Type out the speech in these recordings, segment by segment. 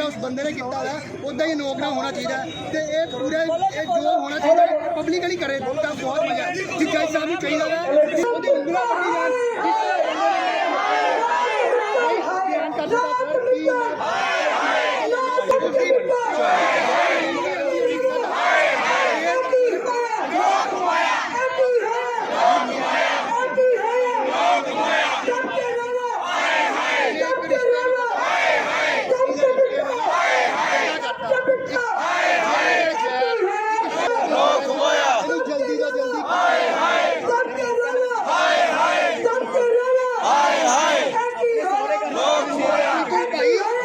ਤਰ੍ਹਾਂ ਉਸ ਬੰਦੇ ਨੇ ਕੀਤਾ ਹੈ ਉਦਾਂ ਹੀ ਨੋਕਣਾ ਹੋਣਾ ਚਾਹੀਦਾ ਤੇ ਇਹ ਪੂਰੇ ਇਹ ਜੋ ਹੋਣਾ ਚਾਹੀਦਾ ਪਬਲਿਕਲੀ ਕਰੇ ਤਾਂ ਬਹੁਤ ਮਜ਼ਾ ਜੀ, ਜੱਜ ਸਾਹਿਬ ਨੂੰ ਚਾਹੀਦਾ ਹੈ। ਉਹਦੀ ਉਂਗਲਾਂ ਕੱਢੀ ਜਾਣ ਬਿਆਨ ਕਰ ਦਿੱਤਾ ਸਰ ਕੀ ਇਹਨੂੰ ਜਲਦੀ ਤੋਂ ਜਲਦੀ ਭਾਈ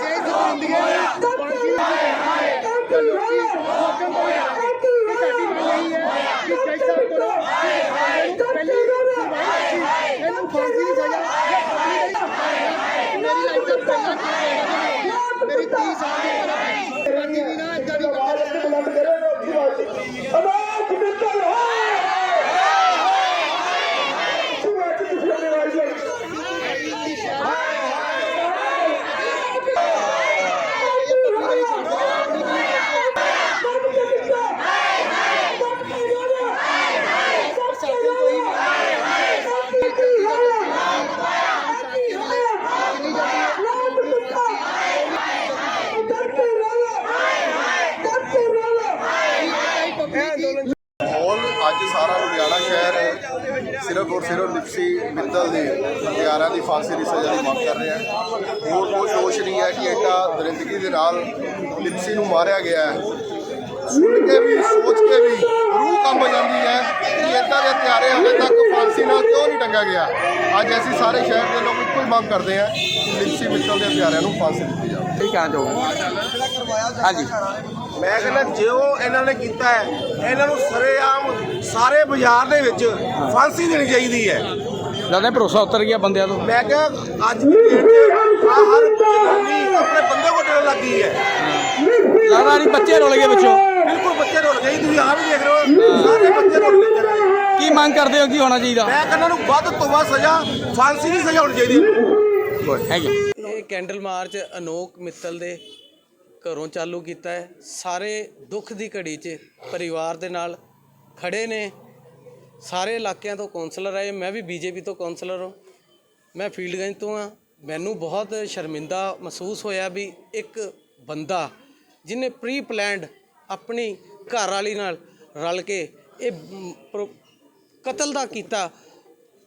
ਜੇ ਜ਼ਿੰਦਗੀ ਫਾਂਸੀ ਤੇ ਲੋਕੀ ਹੁਕਮ ਹੋਇਆ ਕਿ ਸਾਡੀ ਮੰਗ ਇਹੀ ਹੈ ਕਿ ਜੱਜ ਸਾਹਿਬ ਕੋਲੋਂ ਪਹਿਲੇ ਇਹਨੂੰ ਫਾਂਸੀ ਦੀ ਸਜ਼ਾ ਮੇਰੀ ਲਾਈਫ ਦਾ ਪਹਿਲਾ ਕੇਸ ਮੇਰੀ 30 ਸਾਲ ਦੀ ਉਮਰ ਹੈ ਰਾਤੀ ਵੀ ਨਾ ਇਦਾਂ ਦੀ ਕਰਦੇ ਬੁਲੰਦ ਕਰੇ ਅਨਾਥ ਮਿੱਤਲ ਹਾਏ ਸੁਣਾ ਕਿ ਤੁਸੀਂ ਨੇ ਵਾਈ ਮਾਹੌਲ ਅੱਜ ਸਾਰਾ ਲੁਧਿਆਣਾ ਸ਼ਹਿਰ ਸਿਰਫ ਲਿਪਸੀ ਮਿੱਤਲ ਦੇ ਹਥਿਆਰਾਂ ਦੀ ਫਾਂਸੀ ਦੀ ਸਜ਼ਾ ਦੀ ਮੰਗ ਕਰ ਰਿਹਾ ਹੈ ਹੋਰ ਕੋਈ ਦੋਸ਼ ਨਹੀਂ ਹੈ ਕਿ ਐਡਾ ਦਰਿੰਦਗੀ ਦੇ ਨਾਲ ਲਿਪਸੀ ਨੂੰ ਮਾਰਿਆ ਗਿਆ ਹੈ। ਸੁਣ ਕੇ ਵੀ ਸੋਚ ਕੇ ਵੀ ਰੂਹ ਕੰਬ ਜਾਂਦੀ ਹੈ ਕਿ ਇੱਦਾਂ ਦੇ ਹਥਿਆਰੇ ਹਲੇ ਤੱਕ ਫਾਂਸੀ ਨਾਲ ਕਿਉਂ ਨਹੀਂ ਟੰਗਿਆ ਗਿਆ? ਅੱਜ ਅਸੀਂ ਸਾਰੇ ਸ਼ਹਿਰ ਦੇ ਲੋਕ ਇੱਕੋ ਹੀ ਮੰਗ ਕਰਦੇ ਹਾਂ ਕਿ ਲਿਪਸੀ ਮਿੱਤਲ ਦੇ ਹਥਿਆਰਿਆਂ ਨੂੰ ਫਾਂਸੀ ਦਿੱਤੀ ਜਾਵੇ। ਕੀ ਕਹਿਣਾ ਚਾਹੋਗੇ ਹਾਂਜੀ। ਮੈਂ ਕਹਿੰਦਾ ਜੋ ਇਹਨਾਂ ਨੇ ਕੀਤਾ ਹੈ ਇਹਨਾਂ ਨੂੰ ਸਰੇਆਮ ਸਾਰੇ ਬਾਜ਼ਾਰ ਦੇ ਵਿੱਚ ਫਾਂਸੀ ਦੇਣੀ ਚਾਹੀਦੀ ਹੈ। ਲੱਗਦਾ ਭਰੋਸਾ ਉਤਰ ਗਿਆ ਬੰਦਿਆਂ ਤੋਂ। ਮੈਂ ਕਿਹਾ ਅੱਜ ਦੀ ਡੇਟ 'ਚ ਆਹ ਹਰ ਜਨਾਨੀ ਆਪਣੇ ਬੰਦੇ ਕੋਲ ਡਰਨ ਲੱਗੀ ਹੈ। ਲੱਗਦਾ ਨਹੀਂ ਬੱਚੇ ਰੁਲ ਗਏ ਵਿੱਚੋਂ ਬਿਲਕੁਲ ਬੱਚੇ ਰੁੱਲ ਗਏ ਤੁਸੀਂ ਆਪ ਵੀ ਦੇਖ ਰਹੇ ਹੋ ਸਾਰੇ ਬੱਚੇ ਰੁੱਲ ਗਏ। ਕੀ ਮੰਗ ਕਰਦੇ ਹੋ ਕੀ ਹੋਣਾ ਚਾਹੀਦਾ? ਮੈਂ ਕਹਿੰਦਾ ਨੂੰ ਵੱਧ ਤੋਂ ਵੱਧ ਸਜ਼ਾ ਫਾਂਸੀ ਦੀ ਸਜ਼ਾ ਹੋਣੀ ਚਾਹੀਦੀ ਹੈ। ਥੈਂਕ ਯੂ ਇਹ ਕੈਂਡਲ ਮਾਰਚ ਅਨੋਖ ਮਿੱਤਲ ਦੇ ਘਰੋਂ ਚਾਲੂ ਕੀਤਾ ਹੈ। ਸਾਰੇ ਦੁੱਖ ਦੀ ਘੜੀ 'ਚ ਪਰਿਵਾਰ ਦੇ ਨਾਲ ਖੜੇ ਨੇ। ਸਾਰੇ ਇਲਾਕਿਆਂ ਤੋਂ ਕਾਉਂਸਲਰ ਆਏ। ਮੈਂ ਵੀ ਬੀਜੇਪੀ ਤੋਂ ਕਾਉਂਸਲਰ ਹਾਂ। ਮੈਂ ਫੀਲਡਗੰਜ ਤੋਂ ਹਾਂ। ਮੈਨੂੰ ਬਹੁਤ ਸ਼ਰਮਿੰਦਾ ਮਹਿਸੂਸ ਹੋਇਆ ਵੀ ਇੱਕ ਬੰਦਾ ਜਿਹਨੇ ਪ੍ਰੀ ਪਲਾਨਡ ਆਪਣੀ ਘਰ ਵਾਲੀ ਨਾਲ ਰਲ ਕੇ ਇਹ ਪ੍ਰੋ- ਕਤਲ ਦਾ ਕੀਤਾ।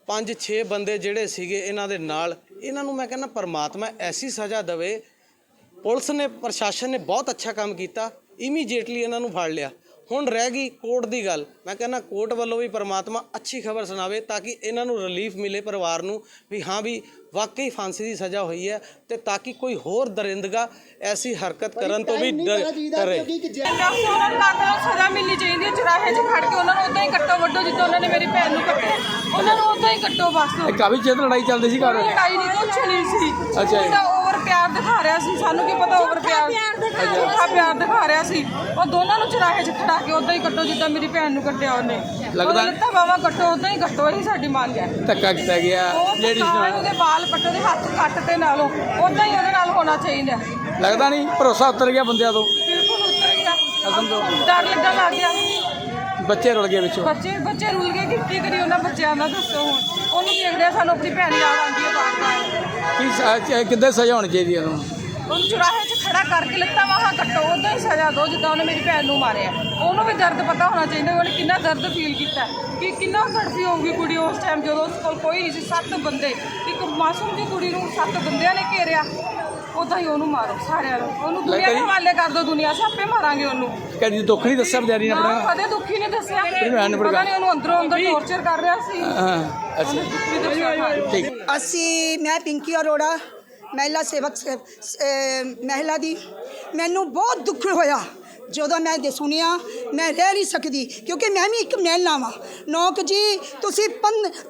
ਪੰਜ 6 ਬੰਦੇ ਜਿਹੜੇ ਸੀਗੇ ਇਹਨਾਂ ਦੇ ਨਾਲ। ਇਹਨਾਂ ਨੂੰ ਮੈਂ ਕਹਿੰਦਾ ਪਰਮਾਤਮਾ ਐਸੀ ਸਜ਼ਾ ਦੇਵੇ ਪੁਲਿਸ ਨੇ ਪ੍ਰਸ਼ਾਸਨ ਨੇ ਬਹੁਤ ਅੱਛਾ ਕੰਮ ਕੀਤਾ। ਇਮੀਡੀਏਟਲੀ ਇਹਨਾਂ ਨੂੰ ਫੜ ਲਿਆ। ਹੁਣ ਰਹਿ ਗਈ ਕੋਰਟ ਦੀ ਗੱਲ। ਮੈਂ ਕਹਿੰਦਾ ਕੋਰਟ ਵੱਲੋਂ ਵੀ ਪਰਮਾਤਮਾ ਅੱਛੀ ਖਬਰ ਸੁਣਾਵੇ ਤਾਂ ਕਿ ਇਹਨਾਂ ਨੂੰ ਰਿਲੀਫ ਮਿਲੇ ਪਰਿਵਾਰ ਨੂੰ ਵੀ ਹਾਂ ਵੀ ਵਾਕਈ ਫਾਂਸੀ ਦੀ ਸਜ਼ਾ ਹੋਈ ਹੈ ਤੇ ਤਾਂ ਕਿ ਕੋਈ ਹੋਰ ਦਰਿੰਦਗਾ ਐਸੀ ਹਰਕਤ ਕਰਨ ਤੋਂ ਵੀ ਡਰ- ਉਹਨਾਂ ਨੂੰ ਸਜ਼ਾ ਮਿਲਣੀ ਚਾਹੀਦੀ ਹੈ। ਚੁਰਾਹੇ 'ਚ ਖੜ ਕੇ ਉਹਨਾਂ ਨੂੰ ਉਦਾਂ ਹੀ ਕੱਟੋ ਵੱਡੋ ਜਿੱਦਾਂ ਉਹਨਾਂ ਨੇ ਮੇਰੀ ਭੈਣ ਨੂੰ ਕੱਟਿਆ। ਉਹਨਾਂ ਨੂੰ ਉਦਾਂ ਹੀ ਕੱਟੋ ਬਸ। ਕਾਫੀ ਚਿਰ ਲੜਾਈ ਚੱਲਦੀ ਸੀ ਘਰ। ਲੜਾਈ ਨਹੀਂ ਕੁਛ ਨਹੀਂ ਸੀ। ਅੱਛਾ ਜੀ। ਉਹਦਾ ਓਵਰ ਪਿਆਰ ਦਿਖਾ ਰਿਹਾ ਸੀ ਸਾਨੂੰ ਕੀ ਪਤਾ ਓਵਰ ਪਿਆਰ ਝੂਠਾ ਪਿਆਰ ਦਿਖਾ ਰਿਹਾ ਸੀ। ਉਹ ਦੋਨਾਂ ਨੂੰ ਚੁਰਾਹੇ 'ਚ ਖੜਾ ਕੇ ਉਦਾਂ ਹੀ ਕੱਟੋ ਜਿੱਦਾਂ ਮੇਰੀ ਭੈਣ ਨੂੰ ਕੱਟਿਆ ਉਹਨੇ। ਲੱਗਦਾ- ਲੱਤਾਂ ਬਾਹਾਂ ਕੱਟੋ ਉਦਾਂ ਹੀ ਕੱਟੋ ਇਹੀ ਸਾਡੀ ਮੰਗ ਹੈ। ਧੱਕਾ ਕੀਤਾ ਗਿਆ। ਲੇਡੀਜ਼ ਨਾਲ। ਉਹਦੇ ਵਾਲ ਪੱਟੋ ਦੇ ਹੱਥ ਕੱਟ ਤੇ ਨਾਲੋਂ ਉਦਾਂ ਹੀ ਉਹਦੇ ਨਾਲ ਹੋਣਾ ਚਾਹੀਦਾ ਲੱਗਦਾ ਨਹੀਂ ਭਰੋਸਾ ਉਤਰ ਗਿਆ ਬੰਦਿਆਂ ਤੋਂ। ਬਿਲਕੁਲ ਉਤਰ ਗਿਆ। ਕਸਮ ਤੋਂ ਡਰ ਲੱਗਣ ਲੱਗ ਗਿਆ। ਬੱਚੇ ਰੁਲ ਗਏ ਵਿੱਚੋਂ। ਬੱਚੇ ਬੱਚੇ ਰੁੱਲ ਗਏ ਕਿ ਕੀ ਕਰੀ ਉਹਨਾਂ ਬੱਚਿਆਂ ਦਾ ਦੱਸੋ ਹੁਣ। ਉਹਨੂੰ ਦੇਖ ਰਿਹਾ ਸਾਨੂੰ ਆਪਣੀ ਭੈਣ ਯਾਦ ਆਉਂਦੀ ਹੈ ਬਾਰ ਬਾਰ ਕੀ ਸ- ਕਿੱਦਾਂ ਸਜ਼ਾ ਹੋਣੀ ਚਾਹੀਦੀ ਹੈ ਉਹਨੂੰ? ਉਹਨੂੰ ਚੁਰਾਹੇ 'ਚ ਖੜਾ ਕਰਕੇ ਲੱਤਾਂ ਵਾਹਾਂ ਕੱਟੋ ਉਦਾਂ ਹੀ ਸਜ਼ਾ ਦਿਓ ਜਿੱਦਾਂ ਉਹਨੇ ਮੇਰੀ ਭੈਣ ਨੂੰ ਮਾਰਿਆ। ਉਹਨੂੰ ਵੀ ਦਰਦ ਪਤਾ ਹੋਣਾ ਚਾਹੀਦਾ ਉਹਨੇ ਕਿੰਨਾ ਦਰਦ ਫੀਲ ਕੀਤਾ। ਕਿ ਕਿੰਨਾ ਤੜਫੀ ਹੋਊਗੀ ਕੁੜੀ ਉਸ ਟਾਈਮ ਜਦੋਂ ਉਸ ਕੋਲ ਕੋਈ ਨਹੀਂ ਸੀ ਸੱਤ ਬੰਦੇ। ਇੱਕ ਮਾਸੂਮ ਜੀ ਕੁੜੀ ਨੂੰ ਸੱਤ ਬੰਦਿਆਂ ਨੇ ਘੇਰਿਆ। ਉਦਾਂ ਹੀ ਉਹਨੂੰ ਮਾਰੋ ਸਾਰਿਆਂ ਨੂੰ। ਉਹਨੂੰ ਦੁਨੀਆ ਦੇ ਹਵਾਲੇ ਕਰ ਦਿਓ ਦੁਨੀਆ ਸਾਪੇ ਮਾਰਾਂਗੇ ਉਹਨੂੰ। ਕਦੀ ਦੁੱਖ ਨਹੀਂ ਦੱਸਿਆ ਵਿਚਾਰੀ ਨੇ ਆਪਣਾ? ਕਦੇ ਦੁੱਖੀ ਨੇ ਦੱਸਿਆ। ਪਤਾ ਨਹੀਂ ਉਹਨੂੰ ਅੰਦਰੋਂ ਅੰਦਰ ਟੌਰਚਰ ਕਰ ਰਿਹਾ ਸੀ। ਹਾਂ ਅੱਛਾ। ਨਹੀਂ। ਠੀਕ। ਅਸੀਂ ਮੈਂ ਪਿੰਕੀ ਅਰੋੜਾ ਮਹਿਲਾ ਸੇਵਕ ਸ- ਅਹ ਮਹਿਲਾ ਦੀ। ਮੈਨੂੰ ਬਹੁਤ ਦੁੱਖ ਹੋਇਆ। ਜਦੋਂ ਮੈਂ ਦੇ ਸੁਣਿਆ, ਮੈਂ ਰਹਿ ਨਹੀਂ ਸਕਦੀ, ਕਿਉਂਕਿ ਮੈਂ ਵੀ ਇੱਕ ਮਹਿਲਾ ਵਾਂ। ਨੌਕ ਜੀ, ਤੁਸੀਂ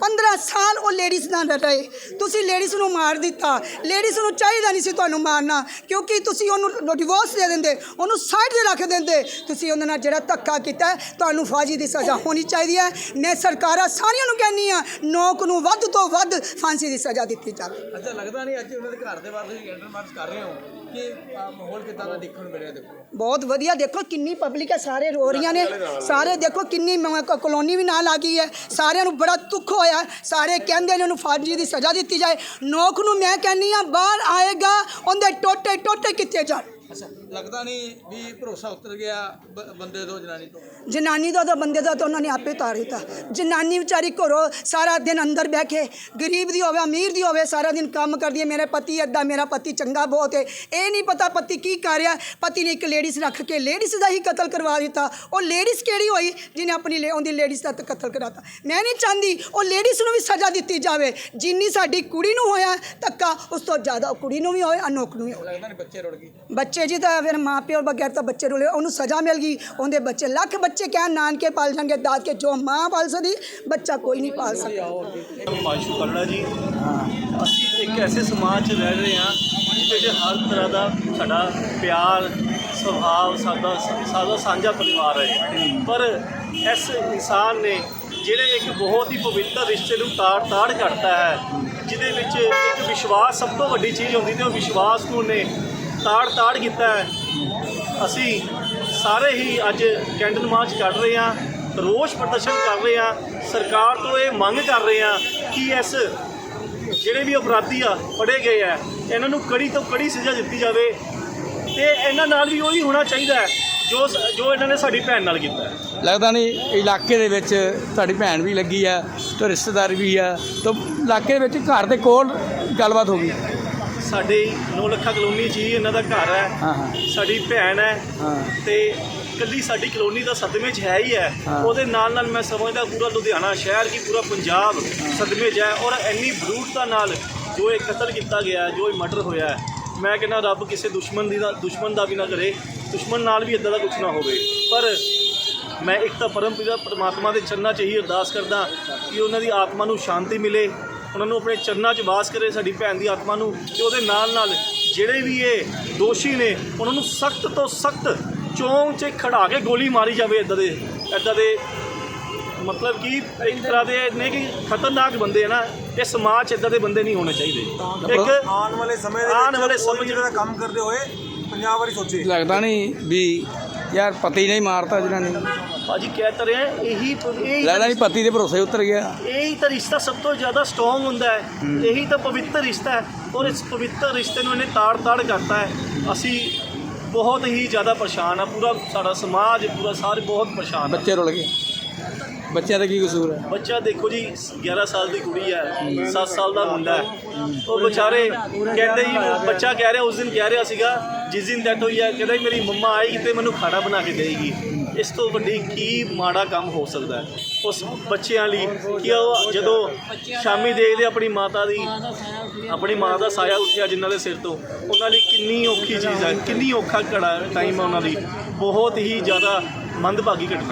15 ਸਾਲ ਉਹ ਲੇਡੀਜ਼ ਨਾਲ ਰਹੇ। ਤੁਸੀਂ ਲੇਡੀਜ਼ ਨੂੰ ਮਾਰ ਦਿੱਤਾ। ਲੇਡੀਜ਼ ਨੂੰ ਚਾਹੀਦਾ ਨਹੀਂ ਸੀ ਤੁਹਾਨੂੰ ਮਾਰਨਾ, ਕਿਉਂਕਿ ਤੁਸੀਂ ਉਹਨੂੰ ਡਿਵੋਰਸ ਦੇ ਦਿੰਦੇ, ਉਹਨੂੰ ਸਾਈਡ ਤੇ ਰੱਖ ਦਿੰਦੇ। ਤੁਸੀਂ ਉਹਨਾਂ ਨਾਲ ਜਿਹੜਾ ਧੱਕਾ ਕੀਤਾ, ਤੁਹਾਨੂੰ ਫਾਜ਼ੀ ਦੀ ਸਜ਼ਾ ਹੋਣੀ ਚਾਹੀਦੀ ਹੈ। ਮੈਂ ਸਰਕਾਰਾਂ ਸਾਰੀਆਂ ਨੂੰ ਕਹਿੰਦੀ ਆ ਨੌਕ ਨੂੰ ਵੱਧ ਤੋਂ ਵੱਧ ਫਾਂਸੀ ਦੀ ਸਜ਼ਾ ਦਿੱਤੀ ਜਾਵੇ। ਅੱਛਾ, ਲੱਗਦਾ ਨਹੀਂ ਅੱਜ ਉਹਨਾਂ ਦੇ ਘਰ ਦੇ ਬਾਹਰ ਤੁਸੀਂ ਕੈਂਡਲ ਮਾਰਚ ਕਰ ਰਹੇ ਹੋ। ਕਿ ਅ, ਮਾਹੌਲ ਕਿਦਾਂ ਦਾ ਦੇਖਣ ਨੂੰ ਮਿਲਿਆ ਦੇਖੋ। ਬਹੁਤ ਵਧੀਆ। ਦੇਖੋ ਕਿੰਨੀ ਪਬਲਿਕ ਹੈ ਸਾਰੇ ਰੋ ਰਹੀਆਂ ਨੇ। ਸਾਰੇ ਦੇਖੋ ਕਿੰਨੀ ਮ- ਕ- ਕਲੋਨੀ ਵੀ ਨਾਲ ਆ ਗਈ ਹੈ। ਸਾਰਿਆਂ ਨੂੰ ਬੜਾ ਦੁੱਖ ਹੋਇਆ ਸਾਰੇ ਕਹਿੰਦੇ ਨੇ ਉਹਨੂੰ ਫਾਂਸੀ ਦੀ ਸਜ਼ਾ ਦਿੱਤੀ ਜਾਏ। ਨੌਕ ਨੂੰ ਮੈਂ ਕਹਿੰਨੀ ਆ ਬਾਹਰ ਆਏਗਾ ਉਹਦੇ ਟੋਟੇ ਟੋਟੇ ਕਿੱਥੇ ਜਾਣ? ਅੱਛਾ ਲੱਗਦਾ ਨਹੀਂ ਵੀ ਭਰੋਸਾ ਉਤਰ ਗਿਆ ਬੰਦੇ ਤੋਂ ਜਨਾਨੀ ਤੋਂ? ਜਨਾਨੀ ਦਾ ਤਾਂ ਬੰਦੇ ਦਾ ਤਾਂ ਉਹਨਾਂ ਨੇ ਆਪੇ ਤਾਰ ਦਿੱਤਾ ਜਨਾਨੀ ਵਿਚਾਰੀ ਘਰੋਂ ਸਾਰਾ ਦਿਨ ਅੰਦਰ ਬਹਿ ਕੇ ਗਰੀਬ ਦੀ ਹੋਵੇ ਅਮੀਰ ਦੀ ਹੋਵੇ ਸਾਰਾ ਦਿਨ ਕੰਮ ਕਰਦੀ ਹੈ। ਮੇਰੇ ਪਤੀ ਅੱਦਾ ਮੇਰਾ ਪਤੀ ਚੰਗਾ ਬਹੁਤ ਹੈ। ਇਹ ਨਹੀਂ ਪਤਾ ਪਤੀ ਕੀ ਕਰ ਰਿਹਾ। ਪਤੀ ਨੇ ਇੱਕ ਲੇਡੀਜ਼ ਰੱਖ ਕੇ ਲੇਡੀਜ਼ ਦਾ ਹੀ ਕਤਲ ਕਰਵਾ ਦਿੱਤਾ। ਉਹ ਲੇਡੀਜ਼ ਕਿਹੜੀ ਹੋਈ ਜਿਹਨੇ ਆਪਣੀ ਲੇ- ਉਹਦੀ ਲੇਡੀਜ਼ ਦਾ ਕਤਲ ਕਰਾਤਾ? ਮੈਂ ਨਹੀਂ ਚਾਹੁੰਦੀ ਉਹ ਲੇਡੀਜ਼ ਨੂੰ ਵੀ ਸਜ਼ਾ ਦਿੱਤੀ ਜਾਵੇ। ਜਿੰਨੀ ਸਾਡੀ ਕੁੜੀ ਨੂੰ ਹੋਇਆ ਧੱਕਾ ਉਸ ਤੋਂ ਜ਼ਿਆਦਾ ਕੁੜੀ ਨੂੰ ਵੀ ਹੋਏ ਅਨੋਖ ਨੂੰ ਵੀ ਨਹੀਂ ਬੱਚੇ ਰੁੜ ਗਏ। ਬੱਚੇ ਜੀ ਤਾਂ ਫਿਰ ਮਾਂ ਪਿਓ ਬਗੈਰ ਤਾਂ ਬੱਚੇ ਰੁਲੇ, ਉਹਨੂੰ ਸਜ਼ਾ ਮਿਲ ਗਈ। ਉਹਦੇ ਬੱਚੇ, ਲੱਖ ਬੱਚੇ ਕਹਿਣ, ਨਾਨਕੇ ਪਾਲ ਜਾਣਗੇ, ਦਾਦਕੇ ਜੋ ਮਾਂ ਪਾਲ ਸਕਦੀ, ਬੱਚਾ ਕੋਈ ਨਹੀਂ ਪਾਲ ਸਕਦਾ। ਹਿਮਾਂਸ਼ੂ ਕੱਲੜਾ ਜੀ। ਅਸੀਂ ਇੱਕ ਐਸੇ ਸਮਾਜ 'ਚ ਰਹਿ ਰਹੇ ਹਾਂ ਜਿਹਦੇ ਹਰ ਤਰ੍ਹਾਂ ਦਾ ਸਾਡਾ ਪਿਆਰ, ਸੁਭਾਅ, ਸਾਡਾ ਸਾਡਾ ਸਾਂਝਾ ਪਰਿਵਾਰ ਹੈ। ਪਰ ਇਸ ਇਨਸਾਨ ਨੇ ਜਿਹੜੇ ਇੱਕ ਬਹੁਤ ਹੀ ਪਵਿੱਤਰ ਰਿਸ਼ਤੇ ਨੂੰ ਤਾੜ ਤਾੜ ਕਰਤਾ ਹੈ, ਜਿਹਦੇ ਵਿੱਚ ਇੱਕ ਵਿਸ਼ਵਾਸ ਸਭ ਤੋਂ ਵੱਡੀ ਚੀਜ਼ ਹੁੰਦੀ ਤੇ ਉਹ ਵਿਸ਼ਵਾਸ ਨੂੰ ਨੇ ਤਾੜ ਤਾੜ ਕੀਤਾ ਹੈ। ਅਸੀਂ ਸਾਰੇ ਹੀ ਅੱਜ ਕੈਂਡਲ ਮਾਰਚ ਕੱਢ ਰਹੇ ਹਾਂ, ਰੋਸ ਪ੍ਰਦਰਸ਼ਨ ਕਰ ਰਹੇ ਹਾਂ, ਸਰਕਾਰ ਤੋਂ ਇਹ ਮੰਗ ਕਰ ਰਹੇ ਹਾਂ ਕਿ ਇਸ ਜਿਹੜੇ ਵੀ ਅਪਰਾਧੀ ਆ, ਫੜੇ ਗਏ ਆ, ਇਹਨਾਂ ਨੂੰ ਕੜੀ ਤੋਂ ਕੜੀ ਸਜ਼ਾ ਦਿੱਤੀ ਜਾਵੇ ਤੇ ਇਹਨਾਂ ਨਾਲ ਵੀ ਉਹੀ ਹੋਣਾ ਚਾਹੀਦਾ ਹੈ ਜੋ ਸ- ਜੋ ਇਹਨਾਂ ਨੇ ਸਾਡੀ ਭੈਣ ਨਾਲ ਕੀਤਾ ਲੱਗਦਾ ਨਹੀਂ ਇਲਾਕੇ ਦੇ ਵਿੱਚ ਤੁਹਾਡੀ ਭੈਣ ਵੀ ਲੱਗੀ ਆ, ਤੇ ਰਿਸ਼ਤੇਦਾਰ ਵੀ ਆ, ਤਾਂ ਇਲਾਕੇ ਦੇ ਵਿੱਚ ਘਰ ਦੇ ਕੋਲ ਗੱਲਬਾਤ ਹੋ ਗਈ। ਸਾਡੇ ਨੌ ਲੱਖਾ ਕਲੋਨੀ 'ਚ ਹੀ ਇਹਨਾਂ ਦਾ ਘਰ ਹੈ। ਹਾਂ ਹਾਂ। ਸਾਡੀ ਭੈਣ ਹੈ ਹਾਂ। ਤੇ ਕੱਲੀ ਸਾਡੀ ਕਲੋਨੀ ਦਾ ਸਦਮੇ 'ਚ ਹੈ ਹੀ ਹੈ। ਹਾਂ। ਉਹਦੇ ਨਾਲ ਨਾਲ ਮੈਂ ਸਮਝਦਾ ਪੂਰਾ ਲੁਧਿਆਣਾ ਸ਼ਹਿਰ ਕੀ ਪੂਰਾ ਪੰਜਾਬ ਸਦਮੇ 'ਚ ਹੈ ਔਰ ਇੰਨੀ ਬਰੂਟਤਾ ਨਾਲ ਜੋ ਇਹ ਕਤਲ ਕੀਤਾ ਗਿਆ ਹੈ, ਜੋ ਇਹ ਮਰਡਰ ਹੋਇਆ ਹੈ, ਮੈਂ ਕਹਿੰਦਾ ਰੱਬ ਕਿਸੇ ਦੁਸ਼ਮਣ ਦੀ ਦਾ ਦੁਸ਼ਮਣ ਦਾ ਵੀ ਨਾ ਕਰੇ ਦੁਸ਼ਮਣ ਨਾਲ ਵੀ ਇਦਾਂ ਦਾ ਕੁਝ ਨਾ ਹੋਵੇ। ਪਰ ਮੈਂ ਇੱਕ ਤਾਂ ਪਰਮ ਪਿਤਾ ਪਰਮਾਤਮਾ ਦੇ ਚਰਨਾਂ 'ਚ ਹੀ ਅਰਦਾਸ ਕਰਦਾ ਕਿ ਉਹਨਾਂ ਦੀ ਆਤਮਾ ਨੂੰ ਸ਼ਾਂਤੀ ਮਿਲੇ ਉਹਨਾਂ ਨੂੰ ਆਪਣੇ ਚਰਨਾਂ 'ਚ ਵਾਸ ਕਰੇ ਸਾਡੀ ਭੈਣ ਦੀ ਆਤਮਾ ਨੂੰ ਤੇ ਉਹਦੇ ਨਾਲ ਨਾਲ ਜਿਹੜੇ ਵੀ ਇਹ ਦੋਸ਼ੀ ਨੇ ਉਹਨਾਂ ਨੂੰ ਸਖਤ ਤੋਂ ਸਖਤ ਚੌਂਕ 'ਚ ਖੜਾ ਕੇ ਗੋਲੀ ਮਾਰੀ ਜਾਵੇ ਇਦਾਂ ਦੇ ਇਦਾਂ ਦੇ ਮਤਲਬ ਕਿ ਇੱਕ ਤਰ੍ਹਾਂ ਦੇ ਨੇ ਕਿ ਖਤਰਨਾਕ ਬੰਦੇ ਆ ਨਾ ਇਹ ਸਮਾਜ 'ਚ ਇਦਾਂ ਦੇ ਬੰਦੇ ਨਹੀਂ ਹੋਣੇ ਚਾਹੀਦੇ। ਇੱਕ ਆਉਣ ਵਾਲੇ ਸਮੇਂ ਦੇ ਆਉਣ ਵਾਲੇ ਵਿੱਚ ਸਮੇਂ ਕੋਈ ਜਿਹੜਾ ਕੰਮ ਕਰਦੇ ਹੋਏ ਪੰਜਾਬ ਵਾਰੀ ਸੋਚੇ। ਲੱਗਦਾ ਨਹੀਂ ਵੀ ਯਾਰ ਪਤੀ ਨੇ ਹੀ ਮਾਰਤਾ ਜਿਹਨਾਂ ਨੇ ਭਾਜੀ ਕਹਿ ਤਾਂ ਰਿਹਾ ਇਹੀ ਇਹੀ ਲੱਗਦਾ ਨਹੀਂ ਪਤੀ ਦੇ ਭਰੋਸੇ ਉਤਰ ਗਿਆ। ਇਹੀ ਤਾਂ ਰਿਸ਼ਤਾ ਸਭ ਤੋਂ ਜ਼ਿਆਦਾ ਸਟਰੋਂਗ ਹੁੰਦਾ ਹੈ। ਇਹੀ ਤਾਂ ਪਵਿੱਤਰ ਰਿਸ਼ਤਾ ਹੈ ਔਰ ਇਸ ਪਵਿੱਤਰ ਰਿਸ਼ਤੇ ਨੂੰ ਇਹਨੇ ਤਾੜ-ਤਾੜ ਕਰਤਾ ਹੈ। ਅਸੀਂ ਬਹੁਤ ਹੀ ਜ਼ਿਆਦਾ ਪਰੇਸ਼ਾਨ ਆ ਪੂਰਾ ਸਾਡਾ ਸਮਾਜ ਪੂਰਾ ਸਾਰੇ ਬਹੁਤ ਪਰੇਸ਼ਾਨ ਆ ਬੱਚੇ ਰੁਲ ਗਏ। ਬੱਚਿਆਂ ਦਾ ਕੀ ਕਸੂਰ ਹੈ? ਬੱਚਾ ਦੇਖੋ ਜੀ 11 ਸਾਲ ਦੀ ਕੁੜੀ ਹੈ 7 ਸਾਲ ਦਾ ਮੁੰਡਾ ਹੈ। ਉਹ ਵਿਚਾਰੇ ਕਹਿੰਦੇ ਜੀ ਬੱਚਾ ਕਹਿ ਰਿਹਾ, ਉਸ ਦਿਨ ਕਹਿ ਰਿਹਾ ਸੀਗਾ, ਜਿਸ ਦਿਨ ਡੈਥ ਹੋਈ ਹੈ, ਕਹਿੰਦਾ ਜੀ, ਮੇਰੀ ਮੰਮਾ ਆਏਗੀ ਤੇ ਮੈਨੂੰ ਖਾਣਾ ਬਣਾ ਕੇ ਦੇਏਗੀ। ਇਸ ਤੋਂ ਵੱਡੀ ਕੀ ਮਾੜਾ ਕੰਮ ਹੋ ਸਕਦਾ ਹੈ? ਉਸ ਬੱਚਿਆਂ ਲਈ ਕਿ ਉਹ ਜਦੋਂ ਸ਼ਾਮੀ ਦੇਖਦੇ ਆਪਣੀ ਮਾਤਾ ਦੀ, ਆਪਣੀ ਮਾਂ ਦਾ ਸਾਇਆ ਉੱਠਿਆ ਜਿਨ੍ਹਾਂ ਦੇ ਸਿਰ ਤੋਂ, ਉਹਨਾਂ ਲਈ ਕਿੰਨੀ ਔਖੀ ਚੀਜ਼ ਹੈ, ਕਿੰਨੀ ਔਖਾ ਘੜਾ ਟਾਈਮ ਹੈ ਉਹਨਾਂ ਲਈ ਬਹੁਤ ਹੀ ਜ਼ਿਆਦਾ ਮੰਦਭਾਗੀ ਘਟਨਾ